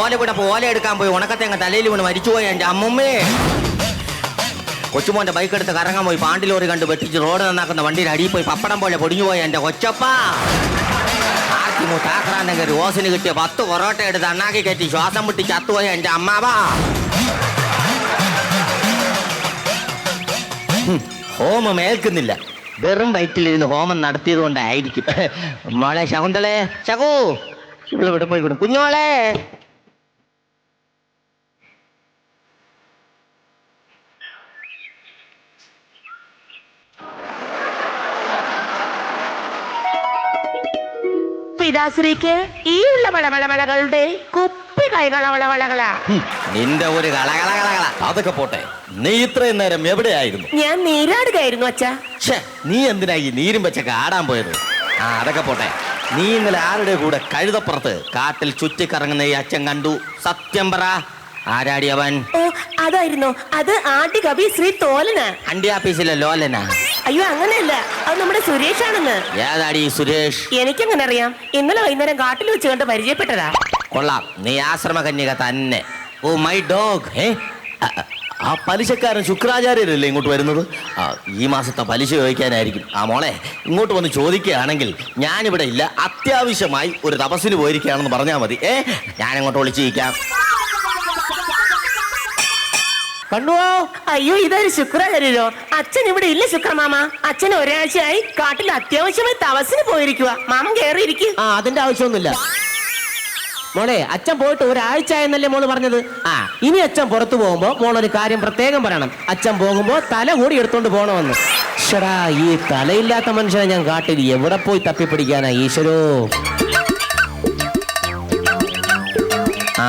ഓല കൂടെ ഓല എടുക്കാൻ പോയി. ഉണക്കത്തേങ്ങ തലയിൽ വീണ് മരിച്ചുപോയ എന്റെ അമ്മമ്മേ. കൊച്ചുമോന്റെ ബൈക്ക് എടുത്ത് കറങ്ങാൻ പോയി. പാണ്ടി ലോറി കണ്ട് വെട്ടിച്ച് റോഡ് നന്നാക്കുന്ന വണ്ടിയിൽ അടിയിൽ പോയി. പപ്പടം പോലെ പൊടിഞ്ഞു പോയി എന്റെ കൊച്ചപ്പ. ആർത്തി മൂത്താക്രാന്തം കയറി ഓസിന് കിട്ടിയ പത്ത് പൊറോട്ട എടുത്ത് അണ്ണാക്കി കയറ്റി ശ്വാസം മുട്ടി ചത്തുപോയി എന്റെ അമ്മാവാ. ഹോമ ഏൽക്കുന്നില്ല വെറും വയറ്റിലിരുന്ന് ഹോമം നടത്തിയത് കൊണ്ടായിരിക്കും. മോളെ ശകുന്തളെ ശകു. ഇവിടെ പോയി വിടും കുഞ്ഞോളെ പിതാശ്രീക്ക് ഈ ഉള്ള വളവളവളകളുടെ കുപ്പി കൈകള വളവളകളാ നിന്റെ ഒരു കളകളകളകള അതൊക്കെ പോട്ടെ നീ ഇത്രയും നേരം എവിടെയായിരുന്നു? ഞാൻ നീരാടുകയായിരുന്നു അച്ഛാ. ഛേ നീ എന്തിനാ ഈ നീരും വെച്ചൊക്കെ ആടാൻ പോയത്? ആ അതൊക്കെ പോട്ടെ. നീ ഇന്നലെ ആരുടെ കൂടെ കഴുതപ്പുറത്ത് കാട്ടിൽ ചുറ്റിക്കറങ്ങുന്ന ഈ അച്ഛൻ കണ്ടു? സത്യം പറ. ആരാടിയവൻ ഓ അതായിരുന്നു. അത് ആദ്യ കവി ശ്രീ തോലന. അണ്ടി ആഫീസിലെ ലോലനാ. അയ്യോ അങ്ങനെയല്ല. അത് നമ്മുടെ സുരേഷാണെന്ന്. ഏതാടി ഈ സുരേഷ്? എനിക്കെങ്ങനെ അറിയാം ഇന്നലെ വൈകുന്നേരം കാട്ടിൽ വെച്ച് കണ്ട് പരിചയപ്പെട്ടതാ. കൊള്ളാം. നീ ആശ്രമ കന്യക തന്നെ. Oh my dog. ഏ ആ, ആ പലിശക്കാരൻ ശുക്രാചാര്യരല്ലേ ഇങ്ങോട്ട് വരുന്നത്? ആ, ഈ മാസത്തെ പലിശ ചോദിക്കാനായിരിക്കും. ആ മോളെ ഇങ്ങോട്ട് വന്ന് ചോദിക്കുകയാണെങ്കിൽ ഞാനിവിടെ ഇല്ല. അത്യാവശ്യമായി ഒരു തപസ്സിന് പോയിരിക്കുകയാണെന്ന് പറഞ്ഞാൽ മതി. ഏ ഞാൻ അങ്ങോട്ട് വിളിച്ചിരിക്കാം കണ്ടുവോ? അയ്യോ ഇതൊരു ശുക്രാചാര്യരോ അച്ഛൻ ഇവിടെ ഇല്ല ശുക്രമാമ. അച്ഛൻ ഒരാഴ്ചയായി കാട്ടിൽ അത്യാവശ്യമായി തപസ്സിന് പോയിരിക്കുക മാമൻ കയറിയിരിക്കും ആ അതിന്റെ ആവശ്യമൊന്നുമില്ല. മോളെ അച്ഛൻ പോയിട്ട് ഒരാഴ്ച ആയെന്നല്ലേ മോൾ പറഞ്ഞത്? ആ ഇനി അച്ഛൻ പുറത്തു പോകുമ്പോ ഒരു കാര്യം പ്രത്യേകം പറയണം. അച്ഛൻ പോകുമ്പോ തല കൂടി എടുത്തോണ്ട് പോണമെന്ന് ഷടാ ഈ തലയില്ലാത്ത മനുഷ്യനെ ഞാൻ കാട്ടിൽ എവിടെ പോയി തപ്പിപ്പിടിക്കാനാ ഈശ്വരോ? ആ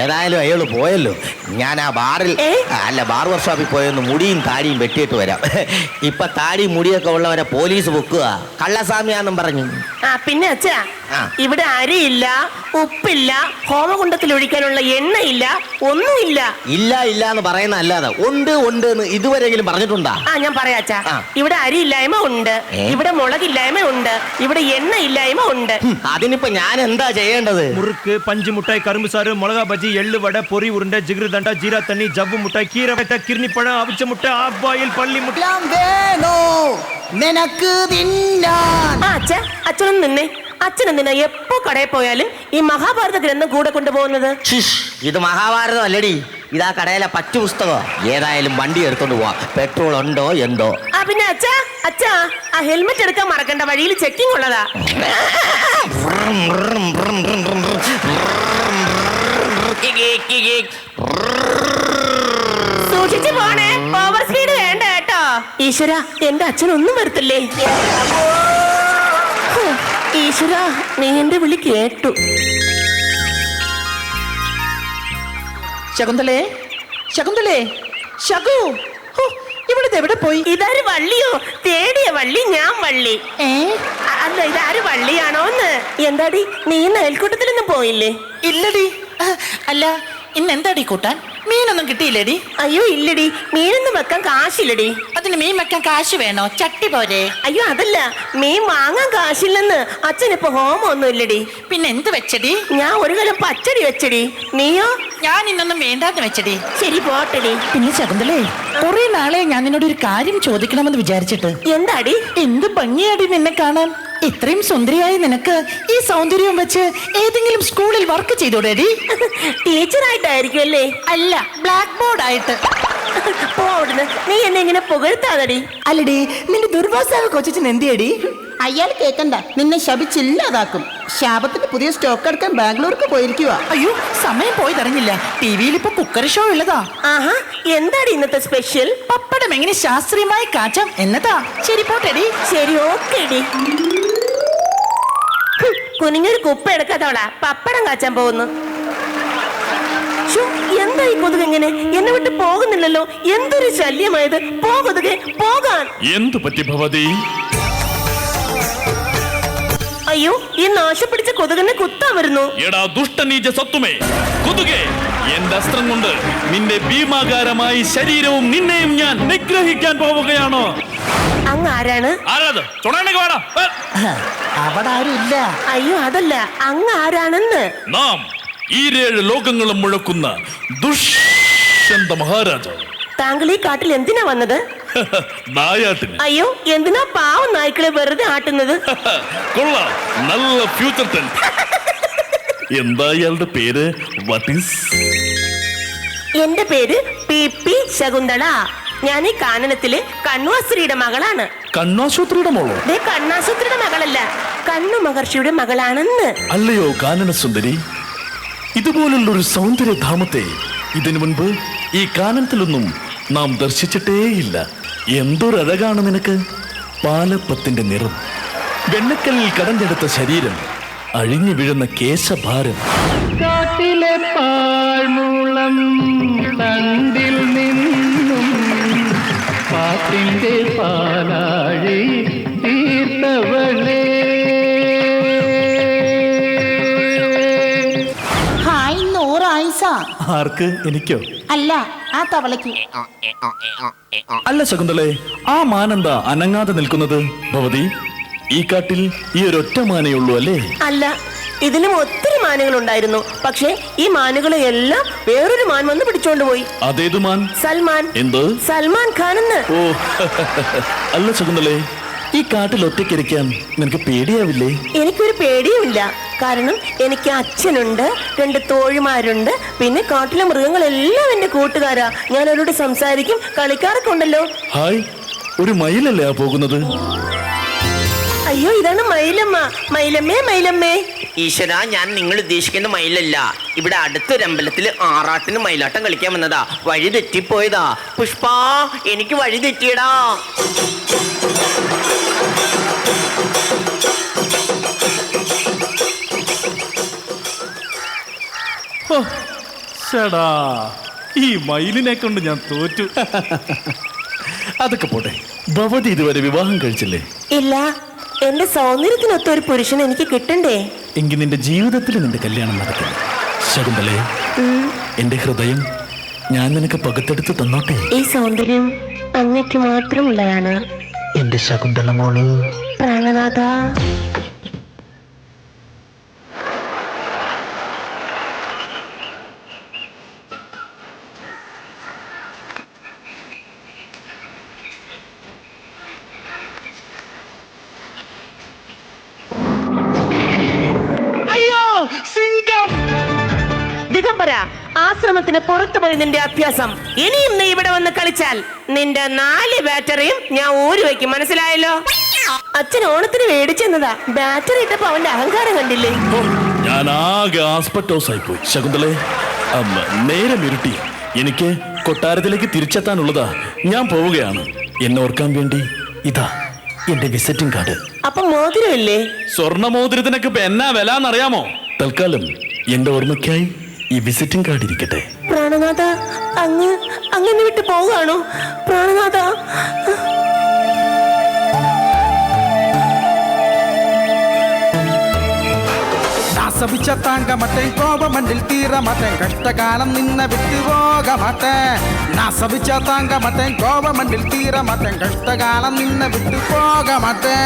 ഏതായാലും അയാൾ പോയല്ലോ. ഞാൻ ആ ബാറിൽ അല്ല ബാർ വർക്ക്ഷോപ്പിൽ പോയൊന്ന് മുടിയും താടിയും വെട്ടിയിട്ട് വരാം. ഇപ്പൊ താടിയും മുടിയൊക്കെ ഉള്ളവരെ പോലീസ് പൊക്കുക. കള്ളസ്വാമിയാന്നും പറഞ്ഞു. ആ പിന്നെ അച്ഛാ. ഇവിടെ അരിയില്ല ഉപ്പില്ല ഹോമകുണ്ടത്തിൽ ഒഴിക്കാനുള്ള എണ്ണയില്ല ഒന്നുമില്ല ഇല്ല ഇല്ല എന്ന് പറയുന്ന അല്ലാതെ ഉണ്ട് ഉണ്ട് എന്ന് ഇതുവരെയെങ്കിലും പറഞ്ഞിട്ടുണ്ടാ ആ ഞാൻ പറയാ അച്ഛാ ആ. ഇവിടെ അരിയില്ലായ്മ ഉണ്ട് ഏ? ഇവിടെ മുളകില്ലായ്മ ഉണ്ട് ഇവിടെ എണ്ണ ഇല്ലായ്മ ഉണ്ട് ഹും, അതിനിപ്പോ ഞാൻ എന്താ ചെയ്യേണ്ടത് முறுக்கு பஞ்சு மிட்டாய் கரும்பு சாறு மிளகா பஜ்ஜி எள்ளு வடை பொரி உருண்டை ஜிகிரு தண்டா ஜீரா தண்ணி ஜவ்வு மிட்டாய் கீரை வெட்ட கிர்னி பழம் அவிச்ச முட்டை ஆஃப் பாயில் பள்ளி முட்டை എല്ലാം വേണോ നിനക്ക് തിന്നാൻ ആ അച്ഛ അച്ഛനൊന്ന് നിന്നേ അച്ഛൻ എന്തിനാ എപ്പോ കടയിൽ പോയാലും ഈ മഹാഭാരത ഗ്രന്ഥം കൂടെ കൊണ്ടുപോകുന്നത് ഇത് മഹാഭാരതം അല്ലടി ആ കടയിലെ പറ്റു പുസ്തകോ ഏതായാലും വണ്ടി എടുത്തോണ്ട് പോവാ പെട്രോൾ ഉണ്ടോ എന്തോ ആ പിന്നെ അച്ഛാ അച്ഛാ ആ ഹെൽമെറ്റ് എടുക്കാൻ മറക്കണ്ട വഴിയിൽ ചെക്കിംഗ് ഉള്ളതാ സൂക്ഷിച്ചു പോണേ ഓവർ സ്പീഡ് വേണ്ട കേട്ടോ ഈശ്വര എന്റെ അച്ഛനൊന്നും വരത്തില്ലേ ഈശ്വര നീ എന്റെ വിളി കേട്ടു. ശകുന്തളേ ശകുന്തളേ ശകു. ഇവിടുത്തെ എവിടെ പോയി? ഇതാര് വള്ളിയോ? തേടിയ വള്ളി ഞാൻ വള്ളി. ഏ? അല്ല ഇതാര് വള്ളിയാണോന്ന്? എന്താടി നീ അയൽക്കൂട്ടത്തിലൊന്നും പോയില്ലേ? ഇല്ലടി. അല്ല ഇന്ന് എന്താടി കൂട്ടാൻ? മീനൊന്നും കിട്ടിയില്ലടി? അയ്യോ ഇല്ലടി. മീനൊന്നും വെക്കാൻ കാശില്ലടി. അതിന് മീൻ വെക്കാൻ കാശ് വേണോ? ചട്ടി പോരെ. അയ്യോ അതല്ല. മീൻ വാങ്ങാൻ കാശില്ലെന്ന് അച്ഛനിപ്പോ ഹോമം ഒന്നും ഇല്ലടി. പിന്നെ എന്ത് വെച്ചടി? ഞാൻ ഒരു കലം പച്ചടി വെച്ചടി. നീയോ? ഞാൻ ഇന്നൊന്നും വേണ്ടാന്ന് വെച്ചടി. ശരി പോട്ടടി. പിന്നെ ശകുന്തളേ കുറെ നാളെ ഞാൻ നിന്നോട് ഒരു കാര്യം ചോദിക്കണമെന്ന് വിചാരിച്ചിട്ട്. എന്താടി? എന്ത് ഭംഗിയാടി നിന്നെ കാണാൻ? ഇത്രയും സുന്ദരിയായി നിനക്ക് ഈ സൗന്ദര്യം വെച്ച് ഏതെങ്കിലും സ്കൂളിൽ വർക്ക് ചെയ്തോടേടി? ടീച്ചറായിട്ടായിരിക്കും അല്ലേ അല്ല ബ്ലാക്ക് ബോർഡ് ആയിട്ട്. പോ അവിടുന്ന്. നീ എന്നെ ഇങ്ങനെ പുകഴ്ത്താതടി. അല്ലടി നിന്റെ ദുർവാസാവ് കൊച്ചിന് എന്തിയടി? അയാൾ കേക്കണ്ട. നിന്നെ ശപിച്ചില്ലാതാക്കും ശാപത്തിന്റെ പുതിയ സ്റ്റോക്ക് എടുക്കാൻ ബാംഗ്ലൂർക്ക് പോയിരിക്കുക അയ്യോ സമയം പോയി തടഞ്ഞില്ല ടിവിയിൽ ഇപ്പൊ കുക്കറി ഷോ ഉള്ളതാ. ആഹാ എന്താണ് ഇന്നത്തെ സ്പെഷ്യൽ പപ്പടം എങ്ങനെ ശാസ്ത്രീയമായി കാച്ചാം എന്നതാ. ശരി പോട്ടെടി. ശരി ഓക്കേടി. കുനിഞ്ഞൊരു കുപ്പ എടുക്കാത്തവളാ. പപ്പടം കാച്ചാൻ പോകുന്നു. എന്താ ഈ കൊതുക് എങ്ങനെ എന്നെ വിട്ട് പോകുന്നില്ലല്ലോ. എന്തൊരു ശല്യമായത്? പോകൊതുകെ പോകാൻ. എന്തു പറ്റി ഭവതി? അയ്യോ ഈ നാശം പിടിച്ച കൊതുകിനെ കുത്താൻ വരുന്നു. എടാ ദുഷ്ടനീജ സത്വമേ കൊതുകെ എന്റെ അസ്ത്രം കൊണ്ട് നിന്റെ ഭീമാകാരമായി ശരീരവും നിന്നെയും ഞാൻ നിഗ്രഹിക്കാൻ പോവുകയാണോ? അങ്ങ് ആരാണ് ആരാത് ചുണാനൊക്കെ വേടാ അവിടെ ആരും ഇല്ല. അയ്യോ അതല്ല. അങ്ങ് ആരാണെന്ന് നാം ഈരേഴ് ലോകങ്ങളും മുഴക്കുന്ന ദുഷ്യന്ത മഹാരാജാവ്. താങ്കൾ ഈ കാട്ടിൽ എന്തിനാ വന്നത്? നായാട്ടിന്. അയ്യോ എന്തിനാ പാവം നായ്ക്കളെ വെറുതെ ആട്ടുന്നത്? കൊള്ളാം. നല്ല ഫ്യൂച്ചർ ടെൻസ് എന്താ ഇയാളുടെ പേര്? വാട്ട് ഈസ് എന്റെ പേര് പി പി ശകുന്തള. ഞാൻ ഈ കാനനത്തിലെ കണ്ണുവാസ്ത്രീയുടെ മകളാണ്. കണ്ണാശുപത്രിയുടെ മോളോ? ദേ കണ്ണാശുത്രിയുടെ മകളല്ല കണ്ണു മഹർഷിയുടെ മകളാണെന്ന്. അല്ലയോ കാനന സുന്ദരി ഇതുപോലുള്ള ഒരു സൗന്ദര്യധാമത്തെ ഇതിനു മുൻപ് ഈ കാനനത്തിലൊന്നും നാം ദർശിച്ചിട്ടേയില്ല. എന്തൊരഴകാണ് നിനക്ക്? പാലപ്പത്തിന്റെ നിറം വെണ്ണക്കല്ലിൽ കടഞ്ഞെടുത്ത ശരീരം അഴിഞ്ഞു വീഴുന്ന കേശഭാരം. കാട്ടിലെ പാഴ്മൂളം തണ്ടിൽ പാട്ടിന്റെ പാലാഴി തീർത്തവളേ. ഹായ് നൂറായിസ ആർക്ക്? എനിക്കോ? അല്ല ആ തവളയ്ക്ക്. അല്ല ശകുന്തളെ ആ മാനന്ത അനങ്ങാതെ നിൽക്കുന്നത്? ഭവതി ഈ കാട്ടിൽ ഈ ഒരൊറ്റ ഉള്ളൂ അല്ലേ? അല്ല ഇതിലും ഒത്തിരി മാനുകൾ ഉണ്ടായിരുന്നു പക്ഷേ ഈ മാനുകളെ എല്ലാം വേറൊരു മാൻ വന്ന് പിടിച്ചോണ്ട് പോയി. അതേത് മാൻ? സൽമാൻ. എന്ത്? സൽമാൻ ഖാൻ എന്ന് ഓ അല്ല ശകുന്തളെ ഈ കാട്ടിൽ ഒറ്റയ്ക്കിരിക്കാൻ നിനക്ക് പേടിയാവില്ലേ? എനിക്കൊരു പേടിയുമില്ല. കാരണം എനിക്ക് അച്ഛനുണ്ട് രണ്ട് തോഴിമാരുണ്ട് പിന്നെ കാട്ടിലെ മൃഗങ്ങളെല്ലാം എന്റെ കൂട്ടുകാരാ. ഞാൻ അവരോട് സംസാരിക്കും കളിക്കാറൊക്കെ ഉണ്ടല്ലോ. ഹായ് ഒരു മയിലല്ലേ ആ പോകുന്നത്? അയ്യോ ഇതാണ് മയിലമ്മ. മയിലമ്മേ മയിലമ്മേ. ഈശ്വര ഞാൻ നിങ്ങൾ ഉദ്ദേശിക്കുന്ന മയിലല്ല. ഇവിടെ അടുത്തൊരു അമ്പലത്തിൽ ആറാട്ടിന് മയിലാട്ടം കളിക്കാൻ വന്നതാ. വഴി തെറ്റിപ്പോയതാ. പുഷ്പ എനിക്ക് വഴി തെറ്റിയടാ. ഈ മയിലിനെ കൊണ്ട് ഞാൻ തോറ്റു. അതൊക്കെ പോട്ടെ. ഭവതി ഇതുവരെ വിവാഹം കഴിച്ചില്ലേ? ഇല്ല. എന്റെ സൗന്ദര്യത്തിനൊത്ത ഒരു പുരുഷൻ എനിക്ക് കിട്ടണ്ടേ? എങ്കിൽ നിന്റെ ജീവിതത്തിൽ നിന്റെ കല്യാണം നടക്കില്ല ശകുന്തളേ എന്റെ ഹൃദയം ഞാൻ നിനക്ക് പകുത്തെടുത്ത് തന്നോട്ടെ. ഈ സൗന്ദര്യം അങ്ങക്ക് മാത്രമുള്ളതാണ്. എന്റെ ശകുന്തള മോൾ. പ്രാണനാഥ. ദിഗംബര ആശ്രമത്തിന് പുറത്തു പോയി നിന്റെ അഭ്യാസം. ഇനിയും നീ ഇവിടെ വന്ന് കളിച്ചാൽ നിന്റെ നാല് ബാറ്ററിയും ഞാൻ ഊരി വെക്കും. മനസ്സിലായല്ലോ? അച്ഛൻ ഓണത്തിന് മേടിച്ചെന്നതാ ബാറ്ററി ഇട്ടപ്പോ അവന്റെ അഹങ്കാരം കണ്ടില്ലേ? ഞാൻ ആകെ ആസ്പെറ്റോസ് ആയിപ്പോയി ശകുന്തളെ അമ്മ, നേരെ ഇരുട്ടി. എനിക്ക് കൊട്ടാരത്തിലേക്ക് തിരിച്ചെത്താനുള്ളതാ. ഞാൻ പോവുകയാണ്. എന്നെ ഓർക്കാൻ വേണ്ടി ഇതാ എന്റെ വിസിറ്റിംഗ് കാർഡ്. അപ്പൊ മോതിരമില്ലേ? സ്വർണ മോതിരത്തിനൊക്കെ ഇപ്പൊ എന്നാ വില എന്നറിയാമോ? തൽക്കാലം എന്റെ ഓർമ്മയ്ക്കായി ഈ വിസിറ്റിംഗ് കാർഡ് ഇരിക്കട്ടെ പ്രാണനാഥ അങ്ങ് അങ്ങനെ വിട്ട് പോവുകയാണോ? പ്രാണനാഥ നാസപിച്ച താങ്ക കോപമണ്ടിൽ തീര കഷ്ടകാലം നിന്നെ വിട്ടു പോക മട്ടേ നാസപിച്ച താങ്ക മട്ടേ കോപമണ്ടിൽ തീര മട്ടേ കഷ്ടകാലം നിന്നെ വിട്ടു പോക മട്ടേ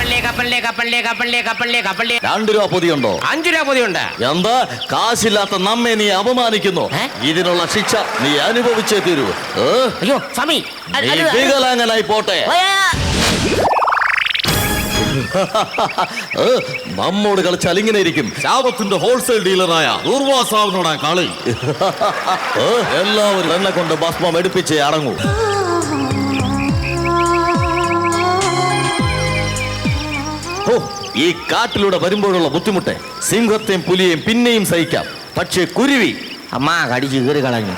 കപ്പലിലെ കപ്പലിലെ കപ്പലിലെ കപ്പലിലെ കപ്പലിലെ കപ്പലിലെ. രണ്ടു രൂപ പൊതിയുണ്ടോ? അഞ്ചു രൂപ പൊതിയുണ്ട്. എന്താ? കാശില്ലാത്ത നമ്മെ നീ അപമാനിക്കുന്നു? ഇതിനുള്ള ശിക്ഷ നീ അനുഭവിച്ചേ തീരൂ? അയ്യോ സ്വാമി. വികലാംഗനായി പോട്ടെ. നമ്മോട് കളിച്ചാൽ ഇങ്ങനെ ഇരിക്കും. ശാപത്തിന്റെ ഹോൾസെയിൽ ഡീലറായ ദുർവാസാവിനോടാ കളി. എല്ലാവരും എന്നെ കൊണ്ട് ഭസ്മം എടുപ്പിച്ചേ അടങ്ങൂ. ഈ കാട്ടിലൂടെ വരുമ്പോഴുള്ള ബുദ്ധിമുട്ട് സിംഹത്തെയും പുലിയെയും പിന്നെയും സഹിക്കാം. പക്ഷേ കുരുവി അമ്മ കടിച്ച് കീറി കളഞ്ഞു.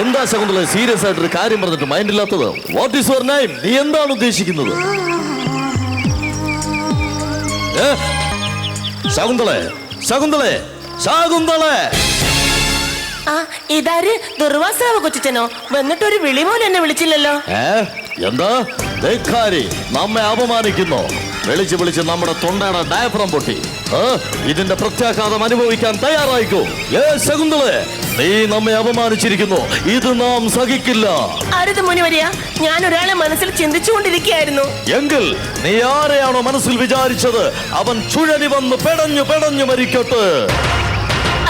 എന്താ ശകുന്തള സീരിയസ് ആയിട്ടൊരു കാര്യം പറഞ്ഞിട്ട് മൈൻഡ് ഇല്ലാത്തത്? വാട്ട് ഈസ് യുവർ നെയിം നീ എന്താണ് ഉദ്ദേശിക്കുന്നത്? ശകുന്തളെ ശകുന്തളെ ശകുന്തളെ! ആ ഇതാര്? ദുർവാസാവ് കൊച്ചിച്ചനോ? വന്നിട്ട് ഒരു വിളി പോലും എന്നെ വിളിച്ചില്ലല്ലോ. ഏ എന്താ? ധിക്കാരി നമ്മെ അപമാനിക്കുന്നു. വിളിച്ച് വിളിച്ച് നമ്മുടെ തൊണ്ടയുടെ ഡയഫ്രം പൊട്ടി. ഏ? ഇതിന്റെ പ്രത്യാഘാതം അനുഭവിക്കാൻ തയ്യാറായിക്കോ? ഏ ശകുന്തളെ നീ നമ്മെ അപമാനിച്ചിരിക്കുന്നു. ഇത് നാം സഹിക്കില്ല. അരുത് മുനിവരിയ? ഞാൻ ഒരാളെ മനസ്സിൽ ചിന്തിച്ചുകൊണ്ടിരിക്കുകയായിരുന്നു. എങ്കിൽ നീ ആരെയാണോ മനസ്സിൽ വിചാരിച്ചത്? അവൻ ചുഴലി വന്ന് പെടഞ്ഞു പെടഞ്ഞു മരിക്കട്ടെ.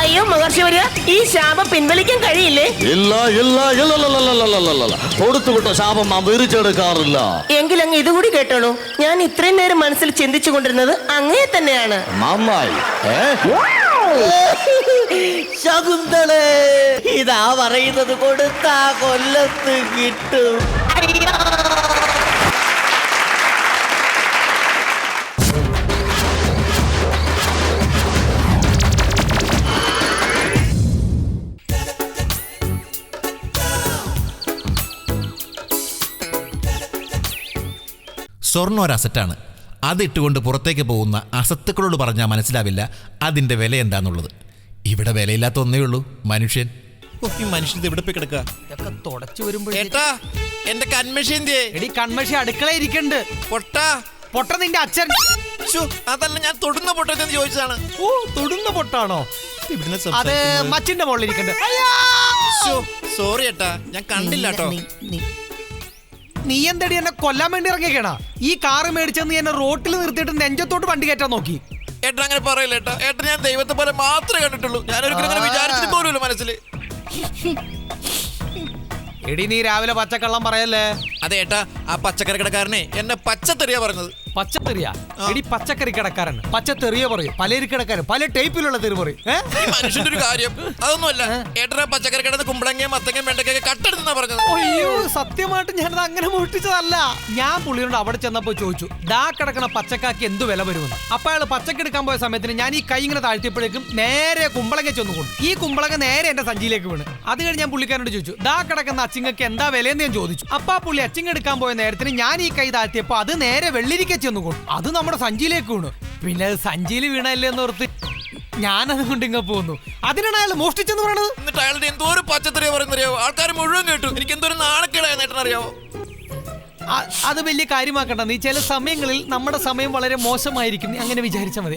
അയ്യോ മഹർഷി വരിക ഈ ശാപം പിൻവലിക്കാൻ കഴിയില്ലേ? ഇല്ല ഇല്ല ഇല്ല കൊടുത്തുവിട്ട ശാപം നാം തിരിച്ചെടുക്കാറില്ല എങ്കിൽ അങ്ങ് ഇതുകൂടി കേട്ടോളൂ. ഞാൻ ഇത്രയും നേരം മനസ്സിൽ ചിന്തിച്ചു കൊണ്ടിരുന്നത് അങ്ങേ തന്നെയാണ്. നന്നായി. ഏ? ശകുന്തളേ ഇതാ പറയുന്നത് കൊടുത്താ കൊല്ലത്ത് കിട്ടും. സ്വർണം ഒരു അസറ്റാണ് അതിട്ടുകൊണ്ട് പുറത്തേക്ക് പോകുന്ന അസത്തുക്കളോട് പറഞ്ഞാൽ മനസ്സിലാവില്ല അതിന്റെ വില എന്താന്നുള്ളത്. ഇവിടെ വിലയില്ലാത്ത ഒന്നേ ഉള്ളൂ മനുഷ്യൻ. ഓ, ഈ മനുഷ്യൻ ഇത് എവിടെ പോയി കിടക്കുക തുടച്ചു വരുമ്പോ ഏട്ടാ എന്റെ കൺമഷീൻ എടി കൺമഷി അടുക്കള ഇരിക്കണ്ട്. പൊട്ടാ. പൊട്ട നിന്റെ അച്ഛൻ. അതല്ല ഞാൻ തൊടുന്ന ചോദിച്ചതാണ്. ഓ തൊടുന്ന പൊട്ടാണോ? ഇവിടുന്ന് അത് സംസാരിക്കുന്നത്. മച്ചിന്റെ മുകളിൽ ഇരിക്കണ്ട്. ശ്ശോ, സോറി ഏട്ടാ ഞാൻ കണ്ടില്ല കേട്ടോ. നീ എന്തടി എന്നെ കൊല്ലാൻ വേണ്ടി ഇറങ്ങിയേക്കണ? ഈ കാറ് മേടിച്ചെന്ന് എന്നെ റോട്ടിൽ നിർത്തിയിട്ട് നെഞ്ചത്തോട്ട് വണ്ടി കയറ്റാൻ നോക്കി. ഏട്ടാ അങ്ങനെ പറയില്ല ഏട്ടാ. ഏട്ടാ ഞാൻ ദൈവത്തെ പോലെ മാത്രമേ കണ്ടിട്ടുള്ളൂ. ഞാൻ ഒരിക്കലും അങ്ങനെ വിചാരിച്ചിട്ട് പോലുമില്ല മനസ്സിൽ. എടി നീ രാവിലെ പച്ചക്കള്ളം പറയല്ലേ? അതെ ഏട്ടാ ആ പച്ചക്കറി കടക്കാരനെ എന്നെ പച്ചത്തെറിയാ പറഞ്ഞത്. പച്ചത്തെറിയ. എടി പച്ചക്കറി കടക്കാരൻ പച്ചത്തെറിയ പറയും. പലരി കിടക്കാരൻ പല ടൈപ്പിലുള്ള തെറി പറയും. ഈ മനുഷ്യന്റെ ഒരു കാര്യം. അതൊന്നുമല്ല. ഏട്ടനാ പച്ചക്കറി കടന്ന് കുമ്പളങ്ങയും മത്തങ്ങയും വെണ്ടക്കൊക്കെ കട്ടെടുത്തെന്നാ പറഞ്ഞത്. അയ്യോ സത്യമായിട്ട് ഞാനത് അങ്ങനെ മോഷ്ടിച്ചതല്ല. ഞാൻ പുള്ളിയോട് അവിടെ ചെന്നപ്പോ ചോദിച്ചു ഡാ കിടക്കണ പച്ചക്കാക്ക് എന്ത് വില വരുമെന്ന്? അപ്പൊ അയാൾ പച്ചക്ക് എടുക്കാൻ പോയ സമയത്തിന് ഞാൻ ഈ കൈ ഇങ്ങനെ താഴ്ത്തിയപ്പോഴേക്കും നേരെ കുമ്പളങ്ങ ചെന്ന് കൊണ്ടു. ഈ കുമ്പളങ്ങ നേരെ എന്റെ സഞ്ചിയിലേക്ക് വീണ്. അത് കഴിഞ്ഞ് ഞാൻ പുള്ളിക്കാരോട് ചോദിച്ചു ഡാ കിടക്കുന്ന അച്ചിങ്ങക്ക് എന്താ വിലയെന്ന്? ഞാൻ ചോദിച്ചു. അപ്പാ പുള്ളി അച്ചിങ്ങ എടുക്കാൻ പോയ നേരത്തിന് ഞാൻ ഈ കൈ താഴ്ത്തിയപ്പോ അത് നേരെ വെള്ളിരിക്ക ചെന്ന് കൊണ്ടു അത് നമ്മുടെ സഞ്ചിയിലേക്ക് വീണു. പിന്നെ അത് സഞ്ചിയിൽ വീണല്ലേ എന്ന് ഓർത്ത് ഞാനത് കൊണ്ട് ഇങ്ങ പോന്നു. അതിനാണ് അയാൾ മോഷ്ടിച്ചെന്ന് പറയണത്. എന്നിട്ട് അയാളുടെ എന്തോ ഒരു പച്ചത്തറിയ പറയുന്നറിയാവോ? ആൾക്കാർ മുഴുവൻ കേട്ടു. എനിക്ക് എന്തോ ഒരു നാണക്കേടായ അത് വലിയ കാര്യമാക്കണ്ട. നീ ചില സമയങ്ങളിൽ നമ്മുടെ സമയം വളരെ മോശമായിരിക്കും. അങ്ങനെ വിചാരിച്ചാൽ മതി.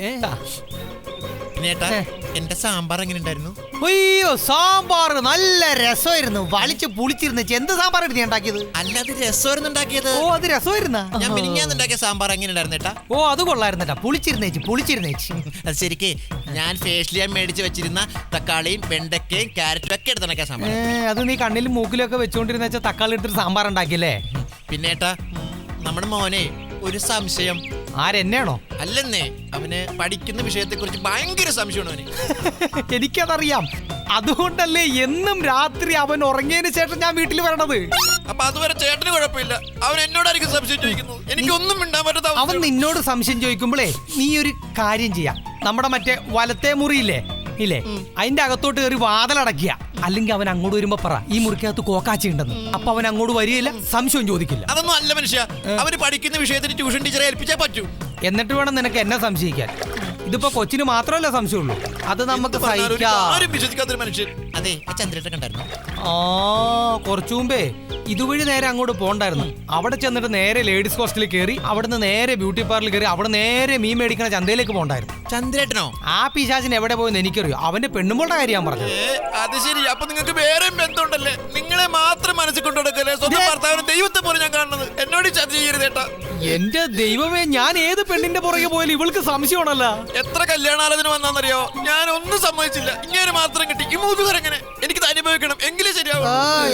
പിന്നെ എന്റെ സാമ്പാർ എങ്ങനെ ഉണ്ടായിരുന്നു അയ്യോ സാമ്പാർ നല്ല രസമായിരുന്നു. വളിച്ച് പുളിച്ചിരുന്നു എന്ത് സാമ്പാർ നീ ഉണ്ടാക്കിയത്? അല്ലാതെ രസമായിരുന്നു ഉണ്ടാക്കിയത്. ഓ അത് രസമായിരുന്ന? ഞാൻ മിനിഞ്ഞാന്ന് ഉണ്ടാക്കിയ സാമ്പാർ എങ്ങനെ ഉണ്ടായിരുന്നു ഏട്ടാ? ഓ അത് കൊള്ളായിരുന്നേട്ടാ പുളിച്ചിരുന്നേച്ചി പുളിച്ചിരുന്നേച്ചി അത് ശരിക്ക് ഞാൻ ഫേഷ്യൽ ചെയ്യാൻ മേടിച്ച് വെച്ചിരുന്ന തക്കാളിയും വെണ്ടക്കയും ക്യാരറ്റും ഒക്കെ എടുത്തുണ്ടാക്കിയ സാമ്പാർ. അത് നീ കണ്ണിലും മൂക്കിലും ഒക്കെ വെച്ചോണ്ടിരുന്ന വെച്ചാൽ തക്കാളി എടുത്തിട്ട് സാമ്പാർ ഉണ്ടാക്കിയല്ലേ? പിന്നെ ഏട്ടാ നമ്മുടെ മോനെ ഒരു സംശയം. ആരെന്നെയാണോ? അല്ലെന്നേ. അവന് പഠിക്കുന്ന വിഷയത്തെ കുറിച്ച് ഭയങ്കര സംശയമാണ് അവന്. എനിക്കതറിയാം. അതുകൊണ്ടല്ലേ എന്നും രാത്രി അവൻ ഉറങ്ങിയതിന് ശേഷം ഞാൻ വീട്ടിൽ വരണത്. അപ്പൊ അതുവരെ ചേട്ടന് കുഴപ്പമില്ല. അവൻ എന്നോടായിരിക്കും സംശയം ചോദിക്കുന്നത്. എനിക്കൊന്നും മിണ്ടാൻ പറ്റാത്ത അവൻ അവസ്ഥയാണ്. നിന്നോട് സംശയം ചോദിക്കുമ്പോഴേ നീ ഒരു കാര്യം ചെയ്യാം. നമ്മുടെ മറ്റേ വലത്തെ മുറിയില്ലേ? ഇല്ലേ? അതിന്റെ അകത്തോട്ട് കയറി വാതിലടക്കുക അല്ലെങ്കിൽ അവൻ അങ്ങോട്ട് വരുമ്പോ പറ ഈ മുറിക്കകത്ത് കോക്കാച്ചി ഉണ്ടെന്ന് അപ്പൊ അവൻ അങ്ങോട്ട് വരികയില്ല സംശയം ചോദിക്കില്ല. അതൊന്നും അല്ല മനുഷ്യ. അവർ പഠിക്കുന്ന വിഷയത്തിന് ട്യൂഷൻ ടീച്ചറെ ഏൽപ്പിച്ചേ പറ്റൂ. എന്നിട്ട് വേണം നിനക്ക് എന്നെ സംശയിക്കാൻ. ഇതിപ്പോ കൊച്ചിന് മാത്രമല്ല സംശയമുള്ളൂ. അത് നമുക്ക് ആ കുറച്ചു മുമ്പേ ഇതുവഴി നേരെ അങ്ങോട്ട് പോണ്ടായിരുന്നു. അവിടെ ചെന്നിട്ട് നേരെ ലേഡീസ് ഹോസ്റ്റലിൽ കയറി അവിടുന്ന് നേരെ ബ്യൂട്ടി പാർലറിൽ കയറി അവിടെ നേരെ മീൻ മേടിക്കണ ചന്തയിലേക്ക് പോണ്ടായിരുന്നു. ചന്ദ്രേട്ടനോ? ആ പിശാചിന് എവിടെ പോയെന്ന് എനിക്കറിയോ. അവന്റെ പെണ്ണുമ്പോളുടെ കാര്യം ഞാൻ പറഞ്ഞു അത് ശരി. അപ്പൊ നിങ്ങൾക്ക് വേറെ ബന്ധമുണ്ടല്ലേ? നിങ്ങളെ മാത്രം മനസ്സിൽ കൊണ്ടു നടക്കല്ലേ? സ്വന്തം ഭർത്താവിന് ദൈവത്തെ പോലെ ഞാൻ കാണുന്നത്. എന്നോട് ചർച്ച ചെയ്യരുത് ഏട്ടാ. എന്റെ ദൈവമേ ഞാൻ ഏത് പെണ്ണിന്റെ പുറകെ പോയാലും ഇവൾക്ക് സംശയമാണല്ലോ. എത്ര കല്യാണാലോചന വന്നാന്നറിയോ? ഞാൻ ഒന്നും സമ്മതിച്ചില്ല. ഇങ്ങനെ മാത്രം കിട്ടി. ഈ എനിക്കിത് അനുഭവിക്കണം. എങ്കിലും ശരിയാവും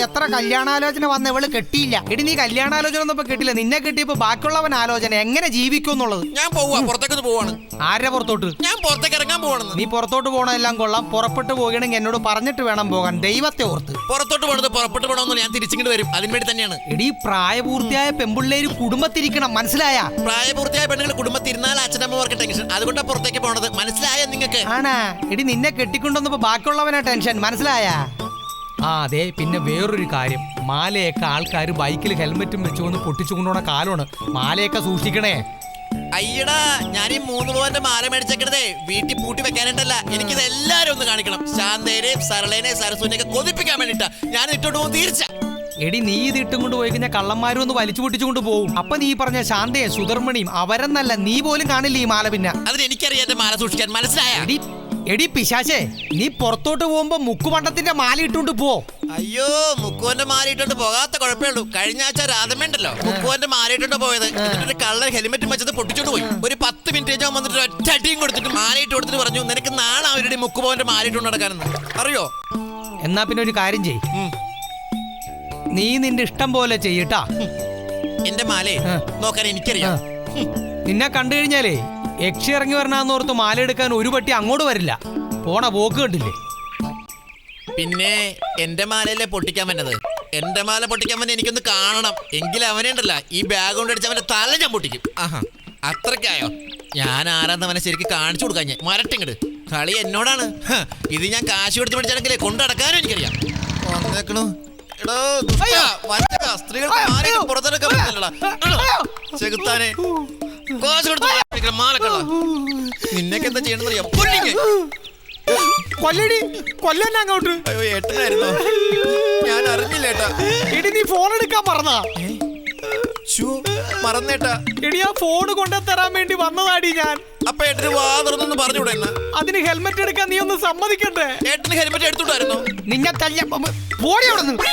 എത്ര കല്യാണാലോചന വന്ന ഇവൾ കെട്ടിയില്ല. എടി നീ കല്യാണാലോചന ഒന്നും ഇപ്പൊ കെട്ടില്ല നിന്നെ കിട്ടിയപ്പോ ബാക്കിയുള്ളവൻ ആലോചന. എങ്ങനെ ജീവിക്കും എന്നുള്ളത്? ഞാൻ പോവാ. പുറത്തേക്ക് പോവാണ്. ആരെ പുറത്തോട്ട്? ഞാൻ പുറത്തേക്ക് ഇറങ്ങാൻ പോവാണെന്ന്. നീ പുറത്തോട്ട് പോകണമെല്ലാം കൊള്ളാം. പുറപ്പെട്ടു പോകണമെങ്കിൽ എന്നോട് പറഞ്ഞിട്ട് വേണം പോകാൻ. ദൈവത്തെ ഓർത്ത്. പുറത്തോട്ട് പോണത് പുറപ്പെട്ടു പോകണമെന്ന് ഞാൻ തിരിച്ചിങ്ങോട്ട് വരും. അതിന് വേണ്ടി തന്നെയാണ്. എടി പ്രായപൂർത്തിയായ പെമ്പിള്ളേര് കുടുംബത്തിരിക്കണം. മനസ്സിലായ? പ്രായപൂർത്തിയായ പെണ്ണുങ്ങൾ കുടുംബത്തിരുന്നാൽ അച്ഛനമ്മമാർക്ക് ടെൻഷൻ. അതുകൊണ്ടാണ് പുറത്തേക്ക് പോണത്. മനസ്സിലായ നിങ്ങൾക്ക് ആണാ. എടി നിന്നെ കെട്ടിക്കൊണ്ടുവന്നപ്പോ ബാക്കിയുള്ളവനാ ടെൻഷൻ. മനസ്സിലായ? ആ അതെ പിന്നെ വേറൊരു കാര്യം. മാലയൊക്കെ ആൾക്കാർ ബൈക്കിൽ ഹെൽമെറ്റും വെച്ചു വന്ന് പൊട്ടിച്ചു കൊണ്ടുപോണ കാലമാണ്. മാലയൊക്കെ സൂക്ഷിക്കണേ. അയ്യടാ ഞാൻ ഈ മൂന്ന് പവന്റെ മാല മേടിച്ചേക്കണതേ. വീട്ടിൽ പൂട്ടി വെക്കാനായിട്ടല്ല. എനിക്കിത് എല്ലാരും ഒന്ന് കാണിക്കണം. ശാന്തേനെയും സരളേനെയും സരസ്വനെയൊക്കെ കൊതിപ്പിക്കാൻ വേണ്ടിട്ടാ ഞാൻ ഇട്ടോണ്ട് പോകും തീർച്ച. എടി നീ ഇത് ഇട്ടും കൊണ്ട് പോയി കഴിഞ്ഞാൽ കള്ളന്മാരും ഒന്ന് വലിച്ചു പൊട്ടിച്ചു കൊണ്ട് പോകും. അപ്പൊ നീ പറഞ്ഞ ശാന്തയെ സുധർമ്മണിയും അവരെന്നല്ല നീ പോലും കാണില്ല ഈ മാല പിന്നെ. അതിന് എനിക്കറിയാം എന്റെ മാല സൂക്ഷിക്കാൻ. മനസ്സിലായ? എടി പിശാശേ നീ പുറത്തോട്ട് പോകുമ്പോ മുക്കുപണ്ടത്തിന്റെ മാല ഇട്ടുകൊണ്ട് പോ. അയ്യോ മുക്കുവന്റെ മാറിയിട്ടുണ്ട് പോകാത്ത കുഴപ്പമേ ഉള്ളൂ. കഴിഞ്ഞ ആഴ്ച രാധമേണ്ടല്ലോ മുക്കുവന്റെ മാറിയിട്ടുണ്ട് പോയത്. എന്നിട്ട് കള്ളർ ഹെൽമെറ്റ് വെച്ചത് പൊട്ടിച്ചോണ്ട് പോയി. ഒരു പത്ത് മിനിറ്റ് ഞാൻ വന്നിട്ട് ഒറ്റ അടിയും കൊടുത്തിട്ട് മാലയിട്ട് കൊടുത്തിട്ട് പറഞ്ഞു നിനക്ക് നാളെ അവരുടെ മുക്കുപോവന്റെ മാലയിട്ട് നടക്കാനെന്ന്. അറിയോ? എന്നാ പിന്നെ ഒരു കാര്യം ചെയ് നീ നിന്റെ ഇഷ്ടം പോലെ ചെയ്യട്ടാ. എന്റെ മാലേ നോക്കാൻ എനിക്കറിയാം. നിന്നെ കണ്ടു കഴിഞ്ഞാലേ യക്ഷി ഇറങ്ങി വരണോർത്ത് മാല എടുക്കാൻ ഒരു പട്ടി അങ്ങോട്ട് വരില്ല. പോണ പോക്ക് കണ്ടില്ലേ? പിന്നെ എന്റെ മാലയല്ലേ പൊട്ടിക്കാൻ പറ്റുന്നത് എന്റെ മാല പൊട്ടിക്കാൻ പറ്റുന്ന എനിക്കൊന്ന് കാണണം. എങ്കിൽ അവനെ ഉണ്ടല്ല ഈ ബാഗ് കൊണ്ട് അടിച്ച് അവന്റെ തല ഞാൻ പൊട്ടിക്കും. ആഹാ അത്രയ്ക്കായോ? ഞാൻ ആരാന്ന് അവനെ ശരിക്കും കാണിച്ചു കൊടുക്കാൻ ഞാൻ മരട്ടിങ്ങട് കളി എന്നോടാണ്. ഇത് ഞാൻ കാശ് കൊടുത്ത് പഠിച്ചാണെങ്കിലേ കൊണ്ടു നടക്കാനും എനിക്കറിയാം. വന്നേക്കണു. സ്ത്രീകൾക്ക് പുറത്തെടുക്കാൻ പറ്റില്ലടാ. ചെകുത്താനെ. കാശ് കൊടുത്ത് മേടിക്കണം, മാലക്കള്ള നിന്നൊക്കെ എന്താ ചെയ്യണമെന്നറിയാം പൊള്ളിങ്ങ് കൊല്ലടി കൊല്ലന്നെ അങ്ങോട്ട്. അയ്യോ ഏട്ടനായിരുന്നു? ഞാൻ അറിഞ്ഞില്ല ഏട്ടാ. എടി നീ ഫോൺ എടുക്കാൻ പറഞ്ഞാ മറന്നേട്ടാ എടി ആ ഫോൺ കൊണ്ടു തരാൻ വേണ്ടി വന്നതാടി ഞാൻ. അപ്പൊ ഏട്ടന് വാ തുറന്നൊന്ന് അതിന് ഹെൽമെറ്റ് എടുക്കാൻ നീ ഒന്ന് സമ്മതിക്കണ്ടേ? ഏട്ടന് ഹെൽമെറ്റ് എടുത്തുണ്ടായിരുന്നു നിന്നെ തല്ല പോടി അവിടെ നിന്ന്